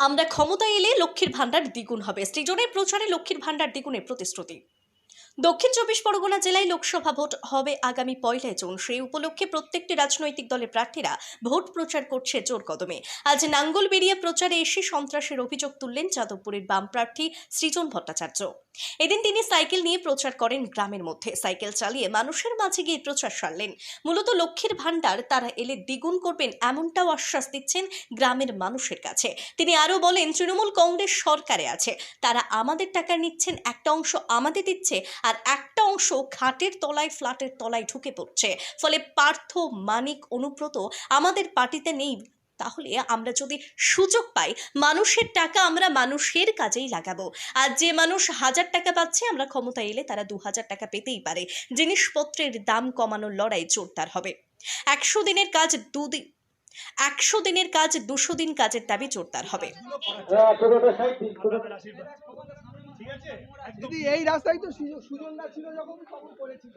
আমরা ক্ষমতা এলে লক্ষ্মীর ভাণ্ডার দ্বিগুণ হবে। সৃজনের প্রচারে লক্ষ্মীর ভাণ্ডার দ্বিগুণের প্রতিশ্রুতি। দক্ষিণ চব্বিশ পরগনা জেলায় লোকসভা ভোট হবে আগামী পয়লা জুন। সেই উপলক্ষে প্রত্যেকটি রাজনৈতিক দলের প্রার্থীরা ভোট প্রচার করছে জোর কদমে। আজ নাঙ্গল বেরিয়ে প্রচারে এসে সন্ত্রাসের অভিযোগ তুললেন যাদবপুরের বাম প্রার্থী সৃজন ভট্টাচার্য। এদিন তিনি সাইকেল নিয়ে প্রচার করেন গ্রামের মধ্যে। সাইকেল চালিয়ে মানুষের মাঝে গিয়ে প্রচার সারলেন। মূলত লক্ষ্মীর ভাণ্ডার তারা এলে দ্বিগুণ করবেন এমনটাও আশ্বাস দিচ্ছেন গ্রামের মানুষের কাছে। তিনি আরও বলেন, তৃণমূল কংগ্রেস সরকারে আছে। তারা আমাদের টাকা নিচ্ছেন, একটা অংশ আমাদের দিচ্ছে আর একটা অংশ খাটের তলায়, ফ্ল্যাটের তলায় ঢুকে পড়ছে। ফলে পার্থ, মানিক, অনুব্রত আমাদের পার্টিতে নেই তাহলে আমরা যদি সুযোগ পাই, মানুষের টাকা আমরা মানুষের কাজেই লাগাবো। আর যে মানুষ হাজার টাকা পাচ্ছে, আমরা ক্ষমতা এলে তারা দু হাজার টাকা পেতেই পারে। জিনিসপত্রের দাম কমানোর লড়াই জোরদার হবে। একশো দিনের কাজ দুদিন, একশো দিনের কাজ দুশো দিন কাজের দাবি জোরদার হবে। এই রাস্তায় তো ছিল, যখন করেছিল।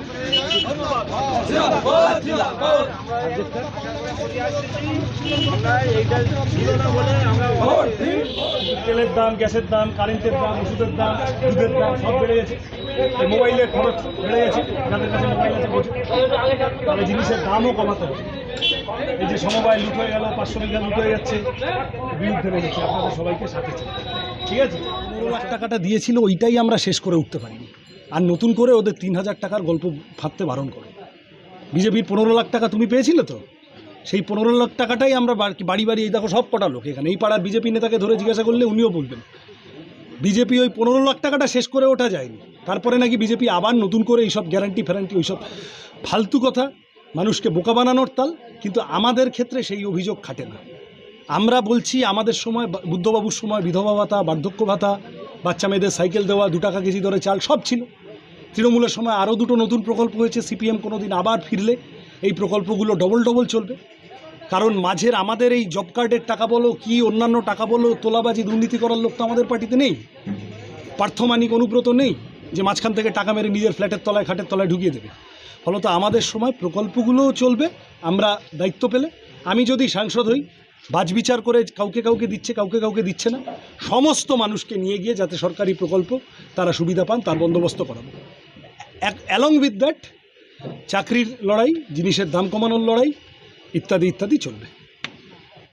তেলের দাম, গ্যাসের দাম, কারেন্টের দাম, ওষুধের দাম, দুধের দাম, সব বেড়ে গেছে। মোবাইলের খরচ বেড়ে গেছে, যাদের কাছে মোবাইল আছে তাহলে জিনিসের দামও কমাতে হবে। এই যে সমবায় লুট হয়ে গেল, পাঁচশো বিঘা লুট হয়ে যাচ্ছে, বিরুদ্ধে লেগেছে আপনাদের সবাইকে সাথে ঠিক আছে? পনেরো লাখ টাকাটা দিয়েছিল, ওইটাই আমরা শেষ করে উঠতে পারিনি। আর নতুন করে ওদের তিন হাজার টাকার গল্প ফাঁদতে বারণ করো। বিজেপির পনেরো লাখ টাকা তুমি পেয়েছিলে তো? সেই পনেরো লাখ টাকাটাই আমরা বাড়ি- বাড়ি এই দেখো সব কটা লোক এখানে। এই পাড়ার বিজেপি নেতাকে ধরে জিজ্ঞাসা করলে উনিও বলবেন। বিজেপি ওই পনেরো লাখ টাকাটা শেষ করে ওঠা যায়নি। তারপরে নাকি বিজেপি আবার নতুন করে এইসব গ্যারান্টি ফ্যারান্টি ওইসব ফালতু কথা, মানুষকে বোকা বানানোর তাল, কিন্তু আমাদের ক্ষেত্রে সেই অভিযোগ খাটে না। আমরা বলছি আমাদের সময়, বুদ্ধবাবুর সময় বিধবা ভাতা, বার্ধক্য ভাতা, বাচ্চা মেয়েদের সাইকেল দেওয়া, দু টাকা কেজি দরে চাল, সব ছিল। তৃণমূলের সময় আরও দুটো নতুন প্রকল্প হয়েছে, সিপিএম কোনো দিন আবার ফিরলে, এই প্রকল্পগুলো ডবল ডবল চলবে। কারণ মাঝের আমাদের এই জব কার্ডের টাকা বলো, কি অন্যান্য টাকা বলো, তোলাবাজি দুর্নীতি করার লোক তো আমাদের পার্টিতে নেই। পার্থমানিক অনুব্রত নেই, যে মাঝখান থেকে টাকা মেরে নিজের ফ্ল্যাটের তলায়, খাটের তলায় ঢুকিয়ে দেবে। ফলত আমাদের সময় প্রকল্পগুলোও চলবে, আমরা দায়িত্ব পেলে। আমি যদি সাংসদ হই বাজবিচার করে কাউকে কাউকে দিচ্ছে, কাউকে কাউকে দিচ্ছে না। সমস্ত মানুষকে নিয়ে গিয়ে যাতে সরকারি প্রকল্প তারা সুবিধা পান, তার বন্দোবস্ত করাবো। অ্যালং উইথ দ্যাট চাকরির লড়াই জিনিসের দাম কমানোর লড়াই ইত্যাদি ইত্যাদি চলবে।